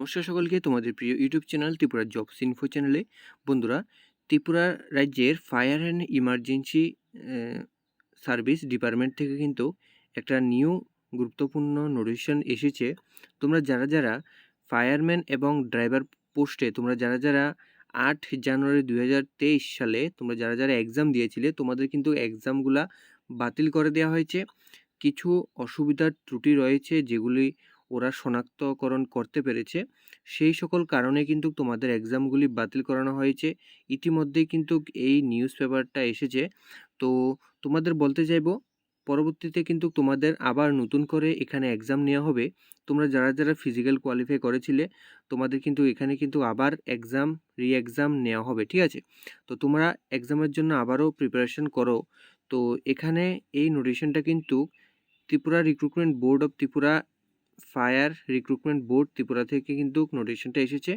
নমস্কার সকলকে, তোমাদের প্রিয় YouTube channel Tripura jobs info চ্যানেলে। বন্ধুরা, ত্রিপুরা রাজ্যের fire and emergency service department থেকে কিন্তু একটা নিউ গুরুত্বপূর্ণ নোটিফিকেশন এসেছে। তোমরা যারা যারা ফায়ারম্যান এবং ড্রাইভার পোস্টে, তোমরা যারা যারা আট জানুয়ারি দু হাজার তেইশ সালে, তোমরা যারা যারা এক্সাম দিয়েছিলে, তোমাদের কিন্তু এক্সামগুলা বাতিল করে দেওয়া হয়েছে। কিছু অসুবিধার ত্রুটি রয়েছে যেগুলি ওরা শনাক্তকরণ করতে পেরেছে। সেই সকল কারণে কিন্তু তোমাদের এক্সামগুলি বাতিল করানো হয়েছে। ইতিমধ্যেই কিন্তু এই নিউজ পেপারটা এসেছে। তো তোমাদের বলতে চাইব, পরবর্তীতে কিন্তু তোমাদের আবার নতুন করে এখানে এক্সাম নেওয়া হবে। তোমরা যারা যারা ফিজিক্যাল কোয়ালিফাই করেছিলে, তোমাদের কিন্তু এখানে কিন্তু আবার এক্সাম রি এক্সাম নেওয়া হবে, ঠিক আছে? তো তোমরা এক্সামের জন্য আবারও প্রিপারেশন করো। তো এখানে এই নোটিশনটা কিন্তু Tripura recruitment board of Tripura fire recruitment board Tripura থেকে কিন্তু নোটিশনটা এসেছে।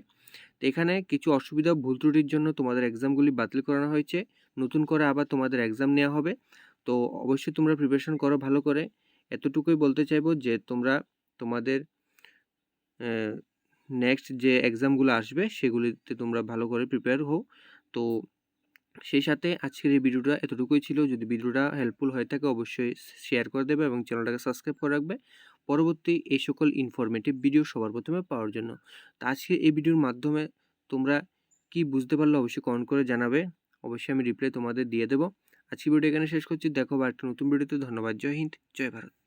তো এখানে কিছু অসুবিধা, ভুল ত্রুটির জন্য তোমাদের এক্সামগুলি বাতিল করানো হয়েছে। নতুন করে আবার তোমাদের এক্সাম নেওয়া হবে। তো অবশ্যই তোমরা প্রিপারেশন করো ভালো করে। এতটুকুই বলতে চাইব যে তোমরা তোমাদের নেক্সট যে এক্সামগুলো আসবে সেগুলিতে তোমরা ভালো করে প্রিপেয়ার হও। তো সেই সাথে আজকের এই ভিডিওটা এতটুকুই ছিল। যদি ভিডিওটা হেল্পফুল হয়ে থাকে অবশ্যই শেয়ার করে দেবে এবং চ্যানেলটাকে সাবস্ক্রাইব করে রাখবে। পরবর্তী এই সকল ইনফরমেটিভ ভিডিও সবার প্রথমে পাওয়ার জন্য। তো আজকে এই ভিডিওর মাধ্যমে তোমরা কি বুঝতে পারলে অবশ্যই কমেন্ট করে জানাবে। অবশ্যই আমি রিপ্লাই তোমাদের দিয়ে দেবো। আজকে ভিডিও এখানে শেষ করছি। দেখো বা একটা নতুন ভিডিওতে ধন্যবাদ। জয় হিন্দ। জয় ভারত।